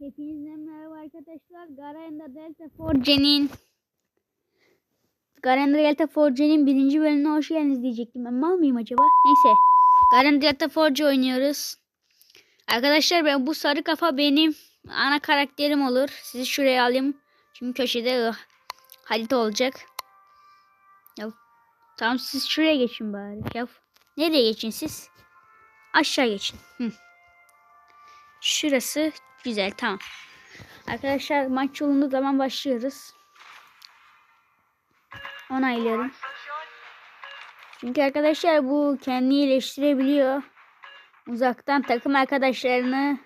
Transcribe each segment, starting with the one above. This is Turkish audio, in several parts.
Hepinize merhaba arkadaşlar. Garanda Delta Force'nin Garanda Delta Force'nin birinci bölümüne hoş geldiniz diyecektim. Ben mal mıyım acaba? Neyse. Garanda Delta Force oynuyoruz. Arkadaşlar ben bu sarı kafa benim ana karakterim olur. Sizi şuraya alayım. Çünkü köşede ıh, harita olacak. Ya, tamam siz şuraya geçin bari. Ya, nereye geçin siz? Aşağı geçin. Hı. Şurası güzel tamam. Arkadaşlar maç yolunda zaman başlıyoruz. Onaylıyorum. Çünkü arkadaşlar bu kendini iyileştirebiliyor. Uzaktan takım arkadaşlarını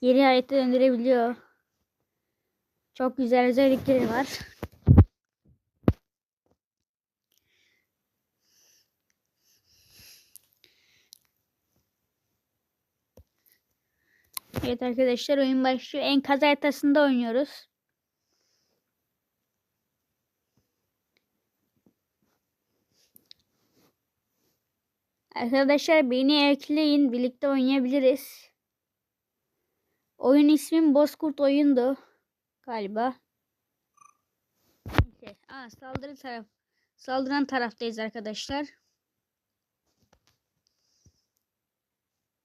geri hayata döndürebiliyor. Çok güzel özellikleri var. Evet arkadaşlar oyun başlıyor. Enkaz haritasında oynuyoruz. Arkadaşlar beni ekleyin. Birlikte oynayabiliriz. Oyun ismim Bozkurt oyundu. Galiba. Neyse. Aa, saldırı taraf. Saldıran taraftayız arkadaşlar.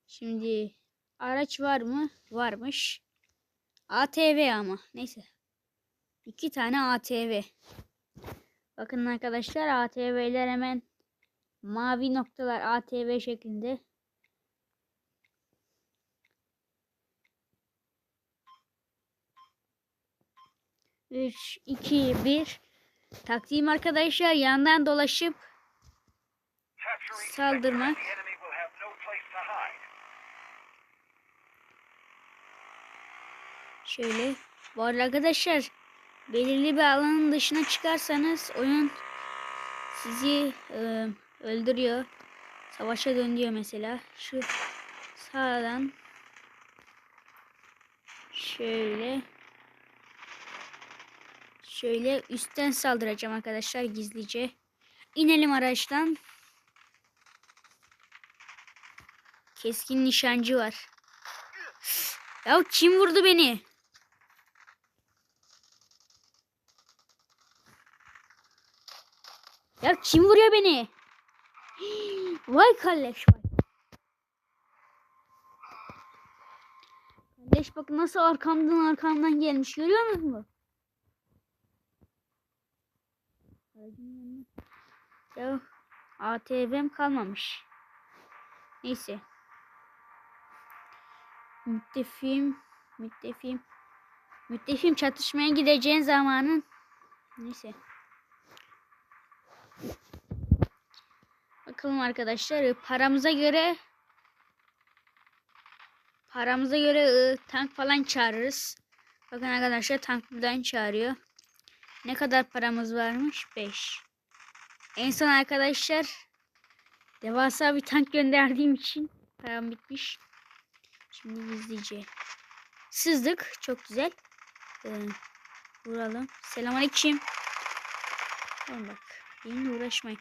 Şimdi Araç var mı? Varmış. ATV ama. Neyse. İki tane ATV. Bakın arkadaşlar ATV'ler hemen mavi noktalar ATV şeklinde. Üç, iki, bir. Taktiğim arkadaşlar yandan dolaşıp saldırmak. Şöyle. Bu arada arkadaşlar belirli bir alanın dışına çıkarsanız oyun sizi e, öldürüyor. Savaşa dönüyor mesela. Şu sağdan şöyle şöyle üstten saldıracağım arkadaşlar gizlice. İnelim araçtan. Keskin nişancı var. Ya kim vurdu beni? Ya kim vuruyor beni? Vay kalleş vay. Kalleş bak nasıl arkamdan arkamdan gelmiş görüyor musun? Ya ATV'm kalmamış. Neyse. Müttefim, müttefim. Müttefim çatışmaya gideceğin zamanın. Neyse. Bakalım arkadaşlar paramıza göre paramıza göre ı, tank falan çağırırız. Bakın arkadaşlar tank buradan çağırıyor. Ne kadar paramız varmış? 5. En son arkadaşlar devasa bir tank gönderdiğim için param bitmiş. Şimdi gizlice sızdık. Çok güzel. Ee, vuralım. Selamünaleyküm. Bak. Benimle uğraşmayın.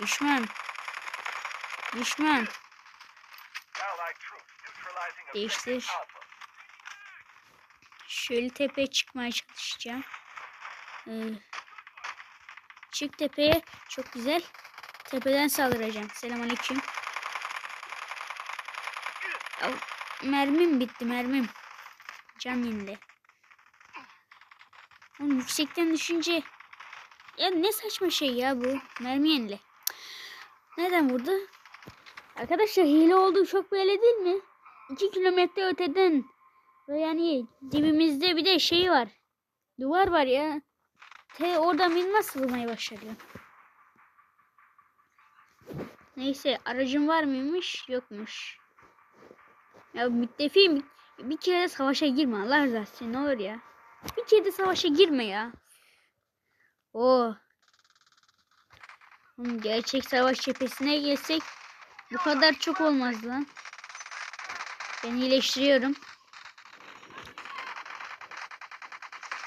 Düşman. Düşman. Değiştir. Şöyle tepeye çıkmaya çalışacağım. Ee, çık tepeye. Çok güzel. Tepeden saldıracağım. Selamünaleyküm. Al, Mermim bitti mermim. Can yenile. Oğlum yüksekten düşünce ya ne saçma şey ya bu. Mermi yenile. Neden vurdu? Arkadaşlar hile olduğu çok belli değil mi? 2 kilometre öteden yani dibimizde bir de şey var. Duvar var ya. Te oradan beni nasıl vurmayı başarıyor? Neyse aracım var mıymış? Yokmuş. Ya müttefiyim bir kere savaşa girme Allah razı olsun ne olur ya. Bir kere de savaşa girme ya. Oo. Oğlum, Gerçek savaş cephesine gelsek bu kadar çok olmaz lan. Ben iyileştiriyorum.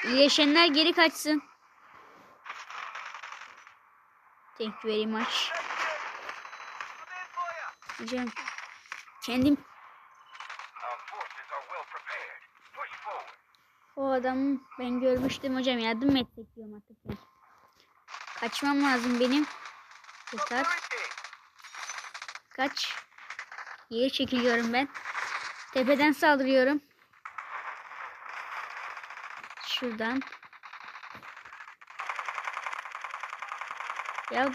İyileşenler geri kaçsın. Thank you very much. Hocam kendim O adamı ben görmüştüm hocam. Yardım mı etsek diyorum artık ben. Kaçmam lazım benim. Yeter. Kaç. Geri çekiliyorum ben. Tepeden saldırıyorum. Şuradan. Ya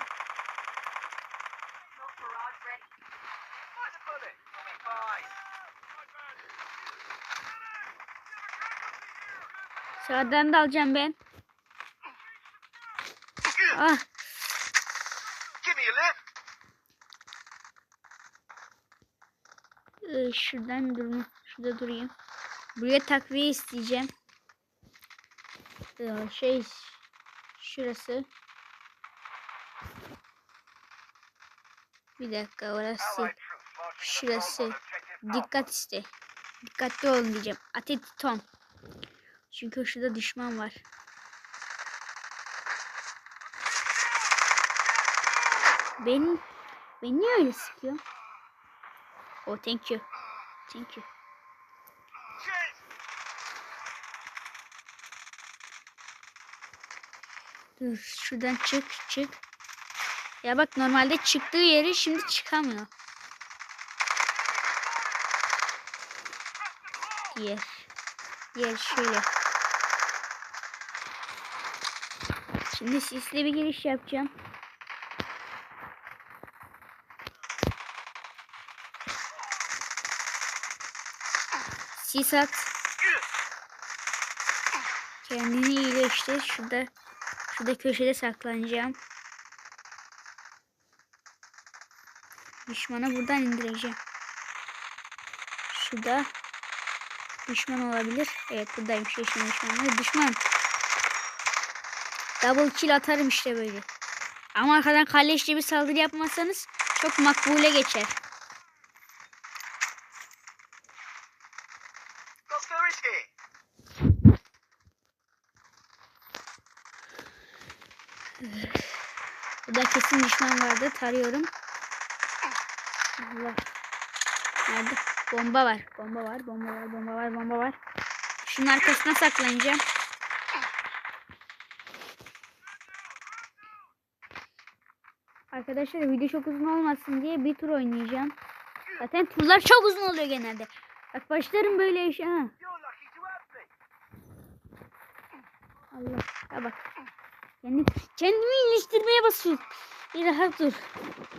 sağdan da alacağım ben. Ah. Ee, şuradan durma. Şurada durayım. Buraya takviye isteyeceğim. Ee, şey şurası. Bir dakika orası. Şurası. Dikkat iste. Dikkatli olun diyeceğim. Ateş ton. Çünkü şurada düşman var. Ben ben niye öyle sıkıyor? Oh thank you. Thank you. Dur şuradan çık çık. Ya bak normalde çıktığı yeri şimdi çıkamıyor. Yer. Yer şöyle. Şimdi sisli bir giriş yapacağım. Sis at. Kendini iyileştir. Şurada şurada köşede saklanacağım. Düşmanı buradan indireceğim. Şurada düşman olabilir. Evet buradaymış yeşil düşmanlar. Düşman. Double kill atarım işte böyle. Ama arkadan kalleşçe bir saldırı yapmazsanız çok makbule geçer. Burada kesin düşman vardı. Tarıyorum. Allah. Nerede? Bomba var. Bomba var. Bomba var. Bomba var. Bomba var. Şunun arkasına saklanacağım. Arkadaşlar video çok uzun olmasın diye bir tur oynayacağım. Zaten turlar çok uzun oluyor genelde. Bak başlarım böyle iş ha. Allah. Ya bak. Yani kendimi iyileştirmeye basıyorum. Bir rahat dur.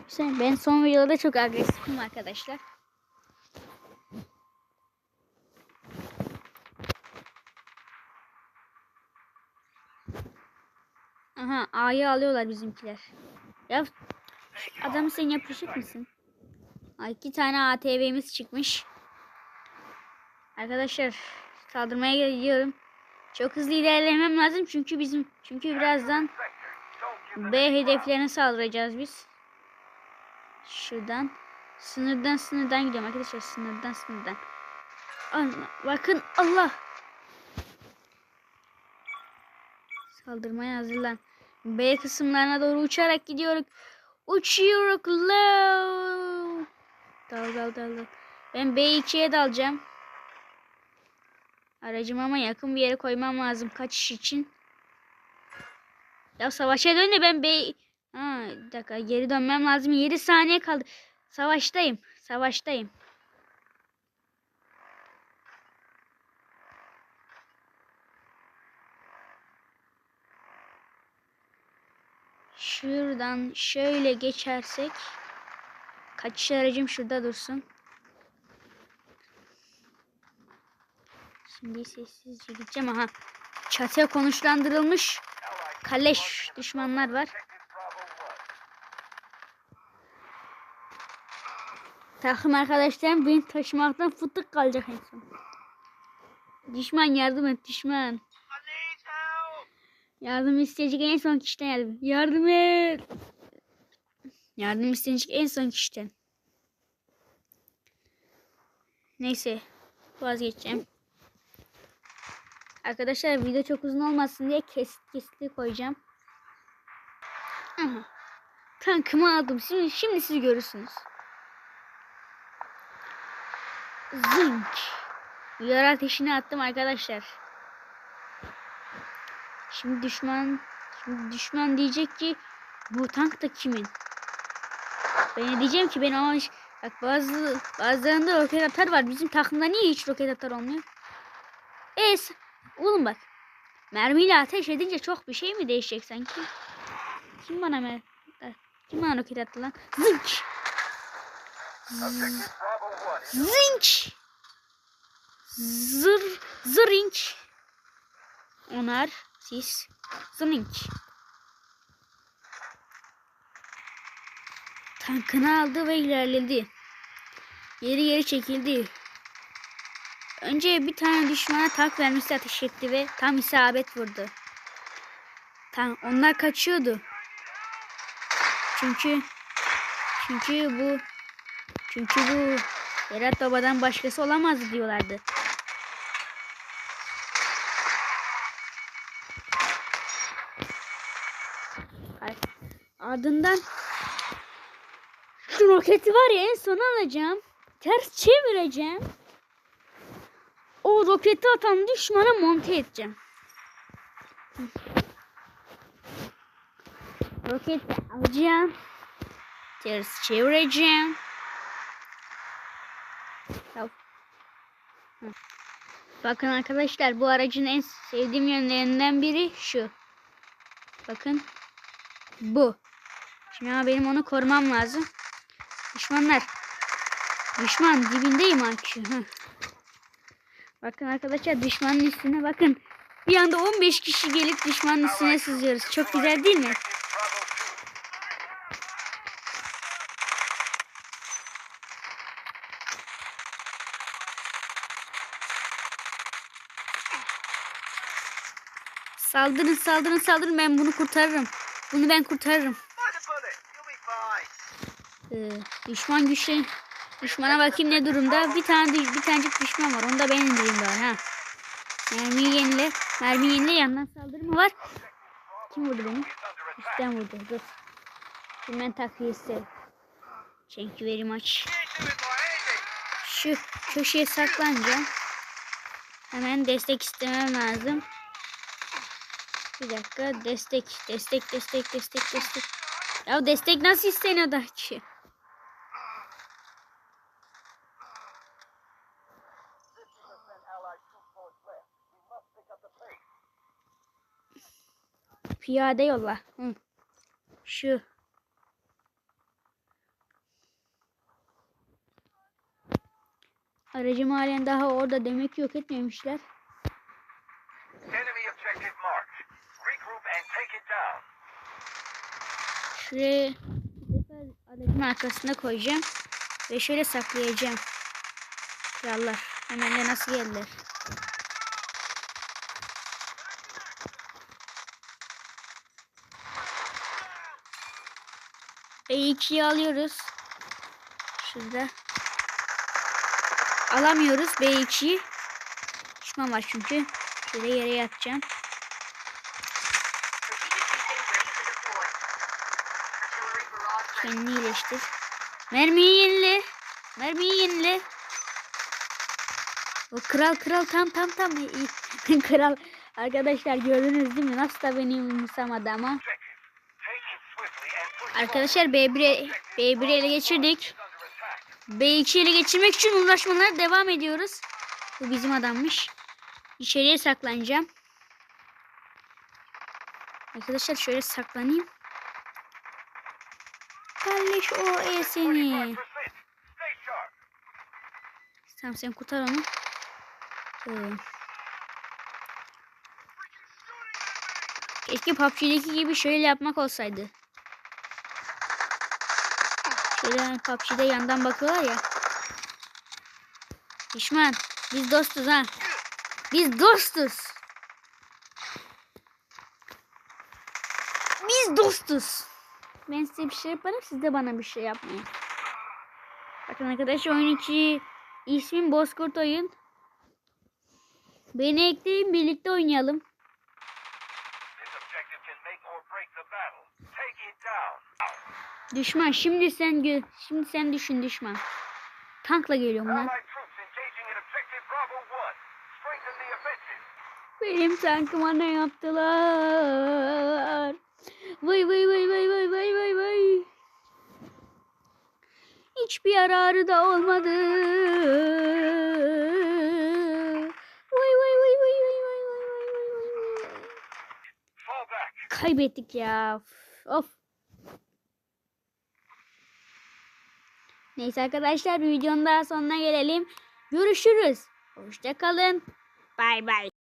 Sen ben son videoda çok agresifim arkadaşlar. Aha A'yı alıyorlar bizimkiler. Ya şu adamı sen yapışık mısın? Ay, iki tane ATV'miz çıkmış. Arkadaşlar saldırmaya gidiyorum. Çok hızlı ilerlemem lazım çünkü bizim çünkü birazdan B hedeflerine saldıracağız biz. Şuradan sınırdan sınırdan gidiyorum arkadaşlar sınırdan sınırdan. Allah, bakın Allah. Saldırmaya hazırlan. B kısımlarına doğru uçarak gidiyoruz. Uçuyoruz. Low. Dal dal dal dal. Ben B2'ye dalacağım. Aracımı ama yakın bir yere koymam lazım kaçış için. Ya savaşa dön de ben bey... Ha, bir dakika geri dönmem lazım. 7 saniye kaldı. Savaştayım. Savaştayım. Şuradan şöyle geçersek kaçış aracım şurada dursun. Şimdi sessizce gideceğim. Aha çatıya konuşlandırılmış kaleş düşmanlar var. Takım arkadaşlarım beni taşımaktan fıtık kalacak en son. Düşman yardım et düşman. Yardım isteyecek en son kişiden yardım. Yardım et. Yardım isteyecek en son kişiden. Neyse vazgeçeceğim. Arkadaşlar video çok uzun olmasın diye kesit kesitli koyacağım. Aha. Tankımı aldım. Şimdi, şimdi siz görürsünüz. Zınk. Uyarı ateşini attım arkadaşlar. Şimdi düşman şimdi düşman diyecek ki bu tank da kimin? Ben diyeceğim ki ben ama bak bazı bazılarında roket atar var. Bizim takımda niye hiç roket atar olmuyor? Es oğlum bak. Mermiyle ateş edince çok bir şey mi değişecek sanki? Kim bana mer kim bana roket attı lan? Zınk. Objective Bravo 1 is Zınk. Zır zırink. Onar sis zırink. Tankını aldı ve ilerledi. Geri geri çekildi. Önce bir tane düşmana tank vermesi ateş etti ve tam isabet vurdu. Tam onlar kaçıyordu. Çünkü çünkü bu çünkü bu Berat Baba'dan başkası olamaz diyorlardı. Ardından şu roketi var ya en son alacağım. Ters çevireceğim. O roketi atan düşmana monte edeceğim. Roketi alacağım. Ters çevireceğim. Bakın arkadaşlar bu aracın en sevdiğim yönlerinden biri şu. Bakın. Bu. Şimdi ama benim onu korumam lazım. Düşmanlar. Düşman dibindeyim. Hı. Bakın arkadaşlar düşmanın üstüne bakın. Bir anda 15 kişi gelip düşmanın üstüne sızıyoruz. Çok güzel değil mi? Bravo 2. Saldırın saldırın saldırın ben bunu kurtarırım. Bunu ben kurtarırım. Ee, düşman güçlü. Düşmana bakayım ne durumda. Bir tane bir tanecik düşman var. Onu da ben indireyim bari ha. Mermiyi yenile. Mermi yenile yandan saldırı mı var? Kim vurdu beni? Üstten vurdu. Dur. Şimdi ben takviyesi. İt, my Andy. Şu köşeye saklanacağım. Hemen destek istemem lazım. Bir dakika destek destek destek destek destek. Ya destek nasıl isteniyor da ki? Piyade yolla. Hı. Şu. Aracım halen daha orada demek ki yok etmemişler. Şuraya aracın arkasına koyacağım. Ve şöyle saklayacağım. Krallar. Hemen de nasıl geldiler. B2'yi alıyoruz. Şurada. Alamıyoruz B2'yi. Düşman var çünkü. Şöyle yere yatacağım. Kendini iyileştir. Mermiyi yenile. Mermiyi yenile. O kral kral tam tam tam. Kral. Arkadaşlar gördünüz değil mi? Nasıl da beni umursamadı ama. Arkadaşlar B1'e B1'i ele geçirdik. He's under attack. B2'yi ele geçirmek için uğraşmalara devam ediyoruz. Bu bizim adammış. İçeriye saklanacağım. Arkadaşlar şöyle saklanayım. Kalleş o e seni. 25%. Stay sharp. Tamam sen kurtar onu. Ee, keşke PUBG'deki gibi şöyle yapmak olsaydı. Şöyle hani PUBG'de yandan bakıyorlar ya. Düşman biz dostuz ha. Biz dostuz. Biz dostuz. Ben size bir şey yaparım siz de bana bir şey yapmayın. Bakın arkadaşlar oyun içi ismim Bozkurt Oyun. Beni ekleyin birlikte oynayalım. Düşman şimdi sen şimdi sen düşün düşman. Tankla geliyorum lan. Allied troops engaging in objective Bravo 1. Strengthen the offensive. Benim tankıma ne yaptılar? Vay vay vay vay vay vay vay vay. Hiçbir yararı da olmadı. Vay vay vay vay vay vay vay vay vay. Kaybettik ya. Of. Neyse arkadaşlar bir videonun daha sonuna gelelim. Görüşürüz. Hoşça kalın. Bay bay.